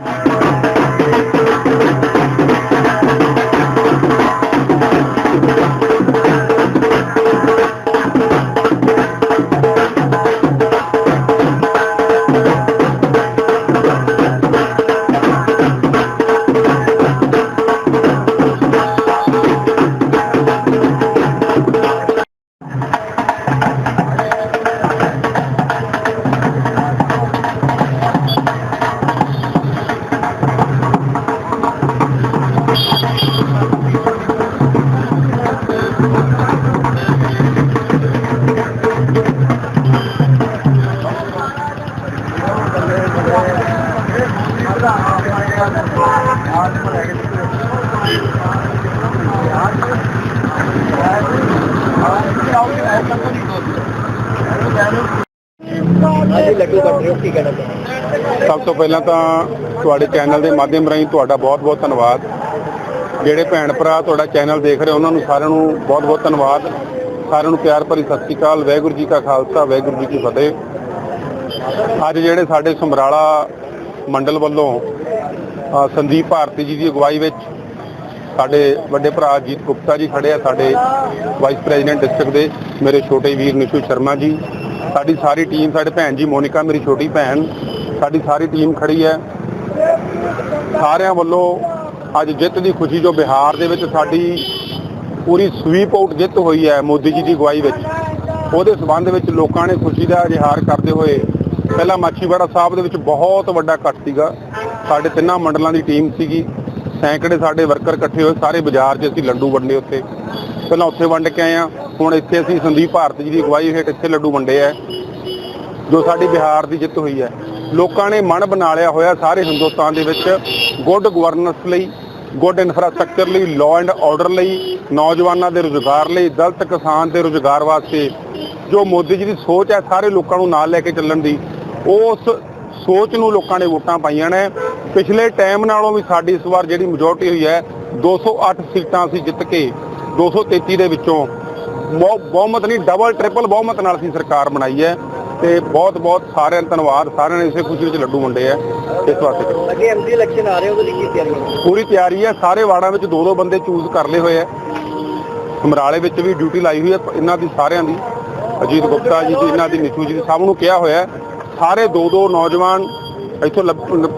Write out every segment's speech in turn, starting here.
All right. ਸਭ ਤੋਂ ਪਹਿਲਾਂ ਤਾਂ ਤੁਹਾਡੇ ਚੈਨਲ ਦੇ ਮਾਧਿਅਮ ਰਾਹੀਂ ਤੁਹਾਡਾ ਬਹੁਤ-ਬਹੁਤ ਧੰਨਵਾਦ। ਜਿਹੜੇ ਭੈਣ ਭਰਾ ਤੁਹਾਡਾ ਚੈਨਲ ਦੇਖ ਰਹੇ ਉਹਨਾਂ ਨੂੰ ਸਾਰਿਆਂ ਨੂੰ ਬਹੁਤ-ਬਹੁਤ ਧੰਨਵਾਦ। ਸਾਰਿਆਂ ਨੂੰ ਪਿਆਰ ਭਰੀ ਸਤਿ ਸ੍ਰੀ ਅਕਾਲ, ਵਾਹਿਗੁਰੂ ਜੀ ਕਾ ਖਾਲਸਾ, ਵਾਹਿਗੁਰੂ ਜੀ ਕੀ ਫਤਿਹ। ਅੱਜ ਜਿਹੜੇ ਸਾਡੇ ਸਮਰਾਲਾ ਮੰਡਲ ਵੱਲੋਂ ਸੰਦੀਪ ਭਾਰਤੀ ਜੀ ਦੀ ਅਗਵਾਈ ਵਿੱਚ ਸਾਡੇ ਵੱਡੇ ਭਰਾ ਜੀਤ ਗੁਪਤਾ ਜੀ ਖੜੇ ਆ, ਸਾਡੇ ਵਾਈਸ ਪ੍ਰੈਜ਼ੀਡੈਂਟ ਡਿਸਟ੍ਰਿਕਟ ਦੇ, ਮੇਰੇ ਛੋਟੇ ਵੀਰ ਨਿਸ਼ੂ ਸ਼ਰਮਾ ਜੀ, ਸਾਡੀ ਸਾਰੀ ਟੀਮ ਸਾਡੇ ਭੈਣ ਜੀ ਮੋਨਿਕਾ, ਮੇਰੀ ਛੋਟੀ ਭੈਣ, ਸਾਡੀ ਸਾਰੀ ਟੀਮ ਖੜੀ ਹੈ। ਸਾਰਿਆਂ ਵੱਲੋਂ ਅੱਜ ਜਿੱਤ ਦੀ ਖੁਸ਼ੀ ਜੋ ਬਿਹਾਰ ਦੇ ਵਿੱਚ ਸਾਡੀ ਪੂਰੀ ਸਵੀਪ ਆਊਟ ਜਿੱਤ ਹੋਈ ਹੈ ਮੋਦੀ ਜੀ ਦੀ ਅਗਵਾਈ ਵਿੱਚ। ਉਹਦੇ ਸਬੰਧ ਵਿੱਚ ਲੋਕਾਂ ਨੇ ਖੁਸ਼ੀ ਦਾ ਇਜ਼ਹਾਰ ਕਰਦੇ ਹੋਏ, ਪਹਿਲਾਂ ਮਾਛੀਵਾੜਾ ਸਾਹਿਬ ਦੇ ਵਿੱਚ ਬਹੁਤ ਵੱਡਾ ਇਕੱਠ ਸੀਗਾ। ਸਾਡੇ ਤਿੰਨਾਂ ਮੰਡਲਾਂ ਦੀ ਟੀਮ ਸੀਗੀ। ਸੈਂਕੜੇ ਸਾਡੇ ਵਰਕਰ ਇਕੱਠੇ ਹੋਏ, ਸਾਰੇ ਬਾਜ਼ਾਰ 'ਚ ਅਸੀਂ ਲੱਡੂ ਵੰਡੇ ਉੱਥੇ। ਪਹਿਲਾਂ ਉੱਥੇ ਵੰਡ ਕੇ ਆਏ ਆ ਹੁਣ ਇੱਥੇ ਅਸੀਂ ਸੰਦੀਪ ਭਾਰਤ ਜੀ ਦੀ ਅਗਵਾਈ ਹੇਠ ਇੱਥੇ ਲੱਡੂ ਵੰਡੇ ਆ, ਜੋ ਸਾਡੀ ਬਿਹਾਰ ਦੀ ਜਿੱਤ ਹੋਈ ਹੈ। ਲੋਕਾਂ ਨੇ ਮਨ ਬਣਾ ਲਿਆ ਹੋਇਆ ਸਾਰੇ ਹਿੰਦੁਸਤਾਨ ਦੇ ਵਿੱਚ ਗੁੱਡ ਗਵਰਨੈਂਸ ਲਈ ਗੁੱਡ ਇਨਫਰਾਸਟ੍ਰਕਚਰ ਲਈ ਲਾਅ ਐਂਡ ਆਰਡਰ ਲਈ, ਨੌਜਵਾਨਾਂ ਦੇ ਰੁਜ਼ਗਾਰ ਲਈ, ਦਲਿਤ ਕਿਸਾਨ ਦੇ ਰੁਜ਼ਗਾਰ ਵਾਸਤੇ। ਜੋ ਮੋਦੀ ਜੀ ਦੀ ਸੋਚ ਹੈ, ਸਾਰੇ ਲੋਕਾਂ ਨੂੰ ਨਾਲ ਲੈ ਕੇ ਚੱਲਣ ਦੀ, ਉਸ ਸੋਚ ਨੂੰ ਲੋਕਾਂ ਨੇ ਵੋਟਾਂ ਪਾਈਆਂ ਨੇ। ਪਿਛਲੇ ਟਾਈਮ ਨਾਲੋਂ ਵੀ ਸਾਡੀ ਇਸ ਵਾਰ ਜਿਹੜੀ ਮੈਜੋਰਟੀ ਹੋਈ ਹੈ 208 ਸੀਟਾਂ ਅਸੀਂ ਜਿੱਤ ਕੇ 233 ਦੇ ਵਿੱਚੋਂ ਬਹੁ- ਬਹੁਮਤ ਨਹੀਂ ਡਬਲ ਟ੍ਰਿਪਲ ਬਹੁਮਤ ਨਾਲ ਅਸੀਂ ਸਰਕਾਰ ਬਣਾਈ ਹੈ ਤੇ ਬਹੁਤ ਬਹੁਤ ਸਾਰਿਆਂ ਦਾ ਧੰਨਵਾਦ ਸਾਰਿਆਂ ਨੇ ਇਸੇ ਖੁਸ਼ੀ ਵਿੱਚ ਲੱਡੂ ਵੰਡੇ ਆ ਇਸ ਵਾਸਤੇ ਅੱਗੇ ਐਮਪੀ ਇਲੈਕਸ਼ਨ ਆ ਰਹੇ ਉਹਦੇ ਲਈ ਕੀ ਤਿਆਰੀਆਂ ਪੂਰੀ ਤਿਆਰੀ ਹੈ ਸਾਰੇ ਵਾਰਡਾਂ ਵਿੱਚ ਦੋ ਦੋ ਬੰਦੇ ਚੂਜ਼ ਕਰ ਲਏ ਹੋਏ ਆ ਸਮਰਾਲੇ ਵਿੱਚ ਵੀ ਡਿਊਟੀ ਲਾਈ ਹੋਈ ਹੈ ਇਹਨਾਂ ਦੀ ਸਾਰਿਆਂ ਦੀ। ਅਜੀਤ ਗੁਪਤਾ ਜੀ ਦੀ ਇਹਨਾਂ ਦੀ ਨਿਸ਼ੂ ਜੀ ਦੀ ਸਭ ਨੂੰ ਕਿਹਾ ਹੋਇਆ ਹੈ। ਸਾਰੇ ਦੋ ਦੋ ਨੌਜਵਾਨ ਇੱਥੋਂ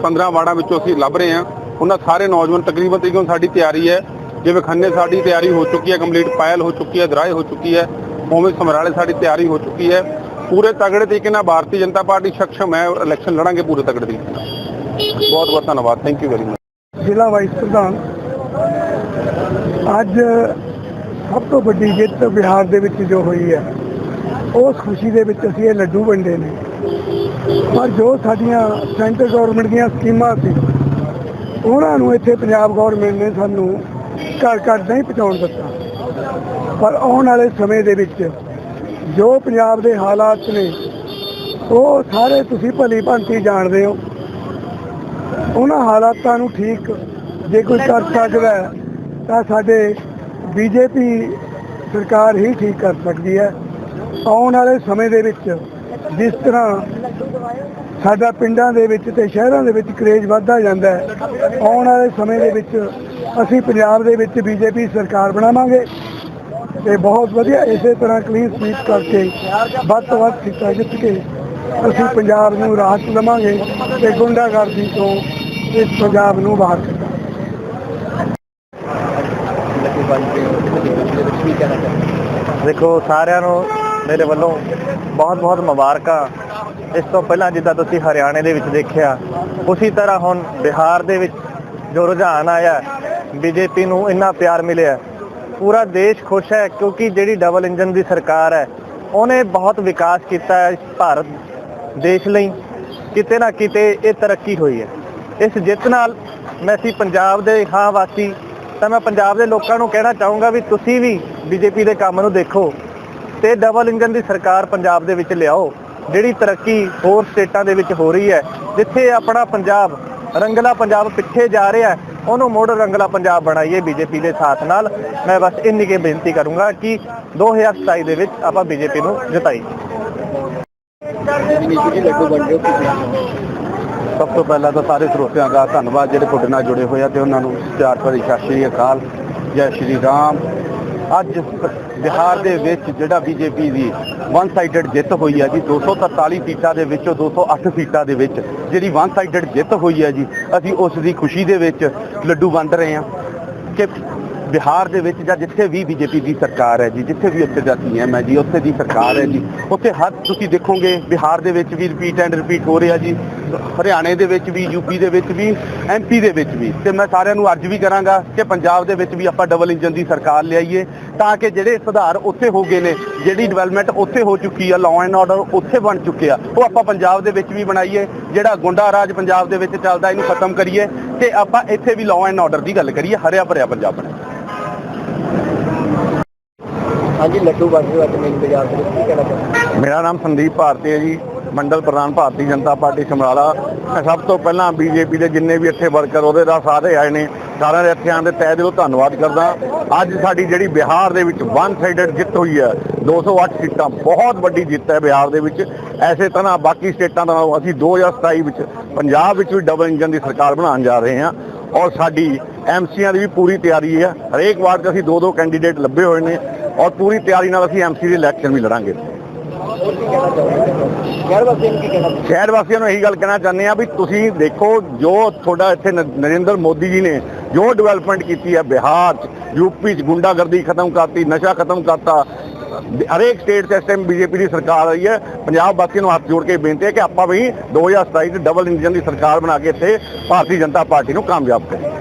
15 ਵਾਰਡਾਂ ਵਿੱਚੋਂ ਅਸੀਂ ਲੱਭ ਰਹੇ ਹਾਂ। ਉਹਨਾਂ ਸਾਰੇ ਨੌਜਵਾਨ ਤਕਰੀਬਨ ਤਕਰੀਬਨ ਸਾਡੀ ਤਿਆਰੀ ਹੈ। ਜਿਵੇਂ ਖੰਨੇ ਸਾਡੀ ਤਿਆਰੀ ਹੋ ਚੁੱਕੀ ਹੈ ਕੰਪਲੀਟ ਪਾਇਲ ਹੋ ਚੁੱਕੀ ਹੈ ਦਰਾਏ ਹੋ ਚੁੱਕੀ ਹੈ, ਉਵੇਂ ਸਮਰਾਲੇ ਸਾਡੀ ਤਿਆਰੀ ਹੋ ਚੁੱਕੀ ਹੈ। ਪੂਰੇ ਤਗੜੇ ਤਰੀਕੇ ਨਾਲ ਭਾਰਤੀ ਜਨਤਾ ਪਾਰਟੀ ਸਖਸ਼ਮ ਹੈ ਇਲੈਕਸ਼ਨ ਲੜਾਂਗੇ ਪੂਰੇ ਤਗੜੇ ਤਰੀਕੇ ਨਾਲ। ਬਹੁਤ ਬਹੁਤ ਧੰਨਵਾਦ। ਥੈਂਕ ਯੂ ਵੈਰੀ ਮਚ ਜ਼ਿਲ੍ਹਾ ਵਾਈਸ ਪ੍ਰਧਾਨ, ਅੱਜ ਸਭ ਤੋਂ ਵੱਡੀ ਜਿੱਤ ਬਿਹਾਰ ਦੇ ਵਿੱਚ ਜੋ ਹੋਈ ਹੈ ਉਸ ਖੁਸ਼ੀ ਦੇ ਵਿੱਚ ਅਸੀਂ ਇਹ ਲੱਡੂ ਵੰਡੇ ਨੇ। ਪਰ ਜੋ ਸਾਡੀਆਂ ਸੈਂਟਰ ਗਵਰਨਮੈਂਟ ਦੀਆਂ ਸਕੀਮਾਂ ਸੀ ਉਹਨਾਂ ਨੂੰ ਇੱਥੇ ਪੰਜਾਬ ਗਵਰਨਮੈਂਟ ਨੇ ਸਾਨੂੰ ਘਰ ਘਰ ਨਹੀਂ ਪਹੁੰਚਾਉਣ ਦਿੱਤਾ। ਪਰ ਆਉਣ ਵਾਲੇ ਸਮੇਂ ਦੇ ਵਿੱਚ ਜੋ ਪੰਜਾਬ ਦੇ ਹਾਲਾਤ ਨੇ ਉਹ ਸਾਰੇ ਤੁਸੀਂ ਭਲੀ ਭਾਂਤੀ ਜਾਣਦੇ ਹੋ। ਉਹਨਾਂ ਹਾਲਾਤਾਂ ਨੂੰ ਠੀਕ ਜੇ ਕੋਈ ਕਰ ਸਕਦਾ ਤਾਂ ਸਾਡੇ ਬੀਜੇਪੀ ਸਰਕਾਰ ਹੀ ਠੀਕ ਕਰ ਸਕਦੀ ਹੈ। ਆਉਣ ਵਾਲੇ ਸਮੇਂ ਦੇ ਵਿੱਚ ਜਿਸ ਤਰ੍ਹਾਂ ਸਾਡਾ ਪਿੰਡਾਂ ਦੇ ਵਿੱਚ ਤੇ ਸ਼ਹਿਰਾਂ ਦੇ ਵਿੱਚ ਕਰੇਜ ਵੱਧਦਾ ਜਾਂਦਾ ਹੈ, ਆਉਣ ਵਾਲੇ ਸਮੇਂ ਦੇ ਵਿੱਚ ਅਸੀਂ ਪੰਜਾਬ ਦੇ ਵਿੱਚ ਬੀਜੇਪੀ ਸਰਕਾਰ ਬਣਾਵਾਂਗੇ ਤੇ ਬਹੁਤ ਵਧੀਆ ਇਸੇ ਤਰ੍ਹਾਂ ਕਲੀਨ ਸਵੀਪ ਕਰਕੇ ਵੱਧ ਤੋਂ ਵੱਧ ਸੀਟਾਂ ਜਿੱਤ ਕੇ ਅਸੀਂ ਪੰਜਾਬ ਨੂੰ ਰਾਹਤ ਲਵਾਂਗੇ ਤੇ ਗੁੰਡਾਗਰਦੀ ਤੋਂ ਇਸ ਪੰਜਾਬ ਨੂੰ ਬਾਹਰ ਕੱਢਾਂਗੇ। ਦੇਖੋ ਸਾਰਿਆਂ ਨੂੰ ਮੇਰੇ ਵੱਲੋਂ ਬਹੁਤ ਬਹੁਤ ਮੁਬਾਰਕਾਂ। ਇਸ ਤੋਂ ਪਹਿਲਾਂ ਜਿੱਦਾਂ ਤੁਸੀਂ ਹਰਿਆਣੇ ਦੇ ਵਿੱਚ ਦੇਖਿਆ, ਉਸੇ ਤਰ੍ਹਾਂ ਹੁਣ ਬਿਹਾਰ ਦੇ ਵਿੱਚ ਜੋ ਰੁਝਾਨ ਆਇਆ, ਬੀਜੇਪੀ ਨੂੰ ਇੰਨਾ ਪਿਆਰ ਮਿਲਿਆ। ਪੂਰਾ ਦੇਸ਼ ਖੁਸ਼ ਹੈ ਕਿਉਂਕਿ ਜਿਹੜੀ ਡਬਲ ਇੰਜਨ ਦੀ ਸਰਕਾਰ ਹੈ, ਉਹਨੇ ਬਹੁਤ ਵਿਕਾਸ ਕੀਤਾ ਹੈ ਭਾਰਤ ਦੇਸ਼ ਲਈ। ਕਿਤੇ ਨਾ ਕਿਤੇ ਇਹ ਤਰੱਕੀ ਹੋਈ ਹੈ। ਇਸ ਜਿੱਤ ਨਾਲ ਮੈਂ ਸੀ ਪੰਜਾਬ ਦੇ, ਹਾਂ ਵਾਸੀ, ਤਾਂ ਮੈਂ ਪੰਜਾਬ ਦੇ ਲੋਕਾਂ ਨੂੰ ਕਹਿਣਾ ਚਾਹੂੰਗਾ ਵੀ ਤੁਸੀਂ ਵੀ ਬੀਜੇਪੀ ਦੇ ਕੰਮ ਨੂੰ ਦੇਖੋ। ਤੇ ਡਬਲ ਇੰਜਨ ਦੀ ਸਰਕਾਰ ਪੰਜਾਬ ਦੇ ਵਿੱਚ ਲਿਆਓ, ਜਿਹੜੀ ਤਰੱਕੀ ਹੋਰ ਸਟੇਟਾਂ ਦੇ ਵਿੱਚ ਹੋ ਰਹੀ ਹੈ, ਜਿੱਥੇ ਆਪਣਾ ਪੰਜਾਬ, ਰੰਗਲਾ ਪੰਜਾਬ ਪਿੱਛੇ ਜਾ ਰਿਹਾ ਹੈ, ਉਹਨੂੰ ਮੁੜ ਰੰਗਲਾ ਪੰਜਾਬ ਬਣਾਈਏ ਬੀਜੇਪੀ ਦੇ ਸਾਥ ਨਾਲ। ਮੈਂ ਬਸ ਇੰਨੀ ਕੇ ਬੇਨਤੀ ਕਰੂੰਗਾ ਕਿ 2027 ਦੇ ਵਿੱਚ ਆਪਾਂ ਬੀਜੇਪੀ ਨੂੰ ਜਿਤਾਈਏ ਸਭ ਤੋਂ ਪਹਿਲਾਂ ਤਾਂ ਸਾਰੇ ਸਰੋਤਿਆਂ ਦਾ ਧੰਨਵਾਦ ਜਿਹੜੇ ਤੁਹਾਡੇ ਨਾਲ ਜੁੜੇ ਹੋਏ ਆ ਤੇ ਉਹਨਾਂ ਨੂੰ ਪਿਆਰ ਭਰੀ ਸਤਿ ਸ਼੍ਰੀ ਅਕਾਲ। ਜੈ ਸ਼੍ਰੀ ਰਾਮ। ਅੱਜ ਬਿਹਾਰ ਦੇ ਵਿੱਚ ਜਿਹੜਾ ਬੀਜੇਪੀ ਦੀ ਵਨ ਸਾਈਡਡ ਜਿੱਤ ਹੋਈ ਹੈ ਜੀ 243 ਸੀਟਾਂ ਦੇ ਵਿੱਚੋਂ 208 ਸੀਟਾਂ ਦੇ ਵਿੱਚ ਜਿਹੜੀ ਵਨ ਸਾਈਡਡ ਜਿੱਤ ਹੋਈ ਹੈ ਜੀ, ਅਸੀਂ ਉਸ ਦੀ ਖੁਸ਼ੀ ਦੇ ਵਿੱਚ ਲੱਡੂ ਵੰਡ ਰਹੇ ਹਾਂ ਕਿ ਬਿਹਾਰ ਦੇ ਵਿੱਚ ਜਾਂ ਜਿੱਥੇ ਵੀ ਬੀਜੇਪੀ ਦੀ ਸਰਕਾਰ ਹੈ ਜੀ, ਜਿੱਥੇ ਵੀ ਉੱਥੇ ਦਾ ਸੀਐਮ ਹੈ ਜੀ, ਉੱਥੇ ਦੀ ਸਰਕਾਰ ਹੈ ਜੀ, ਉੱਥੇ ਹਰ ਤੁਸੀਂ ਦੇਖੋਗੇ ਬਿਹਾਰ ਦੇ ਵਿੱਚ ਵੀ ਰਿਪੀਟ ਐਂਡ ਰਿਪੀਟ ਹੋ ਰਿਹਾ ਜੀ ਹਰਿਆਣੇ ਦੇ ਵਿੱਚ ਵੀ ਯੂਪੀ ਦੇ ਵਿੱਚ ਵੀ ਐਮਪੀ ਦੇ ਵਿੱਚ ਵੀ। ਤੇ ਮੈਂ ਸਾਰਿਆਂ ਨੂੰ ਅਰਜ਼ ਵੀ ਕਰਾਂਗਾ ਕਿ ਪੰਜਾਬ ਦੇ ਵਿੱਚ ਵੀ ਆਪਾਂ ਡਬਲ ਇੰਜਨ ਦੀ ਸਰਕਾਰ ਲਿਆਈਏ ਤਾਂ ਕਿ ਜਿਹੜੇ ਸੁਧਾਰ ਉੱਥੇ ਹੋ ਗਏ ਨੇ ਜਿਹੜੀ ਡਿਵੈਲਪਮੈਂਟ ਉੱਥੇ ਹੋ ਚੁੱਕੀ ਆ ਲਾਅ ਐਂਡ ਆਰਡਰ ਉੱਥੇ ਬਣ ਚੁੱਕੇ ਆ ਉਹ ਆਪਾਂ ਪੰਜਾਬ ਦੇ ਵਿੱਚ ਵੀ ਬਣਾਈਏ ਜਿਹੜਾ ਗੁੰਡਾ ਰਾਜ ਪੰਜਾਬ ਦੇ ਵਿੱਚ ਚੱਲਦਾ ਇਹਨੂੰ ਖਤਮ ਕਰੀਏ ਤੇ ਆਪਾਂ ਇੱਥੇ ਵੀ ਲਾਅ ਐਂਡ ਆਰਡਰ ਦੀ ਗੱਲ ਕਰੀਏ ਹਰਿਆ ਭਰਿਆ ਪੰਜਾਬ ਬਣਾਈਏ ਹਾਂਜੀ ਲੱਡੂ ਹੋ ਅੱਜ ਮੇਨ ਬਾਜ਼ਾਰ ਦੇ ਵਿੱਚ ਕੀ ਕਹਿਣਾ ਚਾਹੁੰਦੇ ਮੇਰਾ ਨਾਮ ਸੰਦੀਪ ਭਾਰਤੀ ਹੈ ਜੀ। ਮੰਡਲ ਪ੍ਰਧਾਨ ਭਾਰਤੀ ਜਨਤਾ ਪਾਰਟੀ ਸਮਰਾਲਾ, ਮੈਂ ਸਭ ਤੋਂ ਪਹਿਲਾਂ ਬੀਜੇਪੀ ਦੇ ਜਿੰਨੇ ਵੀ ਇੱਥੇ ਵਰਕਰ, ਉਹਦੇ ਦਾ ਸਾਰੇ ਆਏ ਨੇ, ਸਾਰਿਆਂ ਦੇ ਇੱਥੇ ਆਉਣ ਦੇ ਤਹਿ ਦਿਲੋਂ ਧੰਨਵਾਦ ਕਰਦਾ। ਅੱਜ ਸਾਡੀ ਜਿਹੜੀ ਬਿਹਾਰ ਦੇ ਵਿੱਚ ਵਨ ਸਾਈਡਡ ਜਿੱਤ ਹੋਈ ਹੈ 208 ਸੀਟਾਂ, ਬਹੁਤ ਵੱਡੀ ਜਿੱਤ ਹੈ ਬਿਹਾਰ ਦੇ ਵਿੱਚ। ਐਸੇ ਤਰ੍ਹਾਂ ਬਾਕੀ ਸਟੇਟਾਂ ਦਾ ਅਸੀਂ 2027 ਵਿੱਚ ਪੰਜਾਬ ਵਿੱਚ ਵੀ ਡਬਲ ਇੰਜਨ ਦੀ ਸਰਕਾਰ ਬਣਾਉਣ ਜਾ ਰਹੇ ਹਾਂ। ਔਰ ਸਾਡੀ ਐਮਸੀਆਂ ਦੀ ਵੀ ਪੂਰੀ ਤਿਆਰੀ ਹੈ। ਹਰੇਕ ਵਾਰ 'ਚ ਅਸੀਂ ਦੋ ਦੋ ਕੈਂਡੀਡੇਟ ਲੱਭੇ ਹੋਏ ਨੇ। ਔਰ ਪੂਰੀ ਤਿਆਰੀ ਨਾਲ ਅਸੀਂ ਐਮਸੀ ਦੇ ਇਲੈਕਸ਼ਨ ਵੀ ਲੜਾਂਗੇ ਹੋਰ ਕੀ ਕਹਿਣਾ ਚਾਹੁੰਦੇ ਸ਼ਹਿਰ ਵਾਸੀਆਂ ਨੂੰ ਇਹੀ ਗੱਲ ਕਹਿਣਾ ਚਾਹੁੰਦੇ ਆ ਵੀ ਤੁਸੀਂ ਦੇਖੋ ਜੋ ਤੁਹਾਡਾ ਇੱਥੇ ਨਰਿੰਦਰ ਮੋਦੀ ਜੀ ਨੇ ਜੋ ਡਿਵੈਲਪਮੈਂਟ ਕੀਤੀ ਹੈ ਬਿਹਾਰ 'ਚ ਯੂਪੀ 'ਚ ਗੁੰਡਾਗਰਦੀ ਖਤਮ ਕਰਤੀ, ਨਸ਼ਾ ਖਤਮ ਕਰਤਾ। ਹਰੇਕ ਸਟੇਟ 'ਚ ਇਸ ਟਾਈਮ ਬੀਜੇਪੀ ਦੀ ਸਰਕਾਰ ਆਈ ਹੈ। ਪੰਜਾਬ ਵਾਸੀਆਂ ਨੂੰ ਹੱਥ ਜੋੜ ਕੇ ਬੇਨਤੀ ਹੈ ਕਿ ਆਪਾਂ ਵੀ 2027 'ਚ ਡਬਲ ਇੰਜਨ ਦੀ ਸਰਕਾਰ ਬਣਾ ਕੇ ਇੱਥੇ ਭਾਰਤੀ ਜਨਤਾ ਪਾਰਟੀ ਨੂੰ ਕਾਮਯਾਬ ਕਰੀਏ।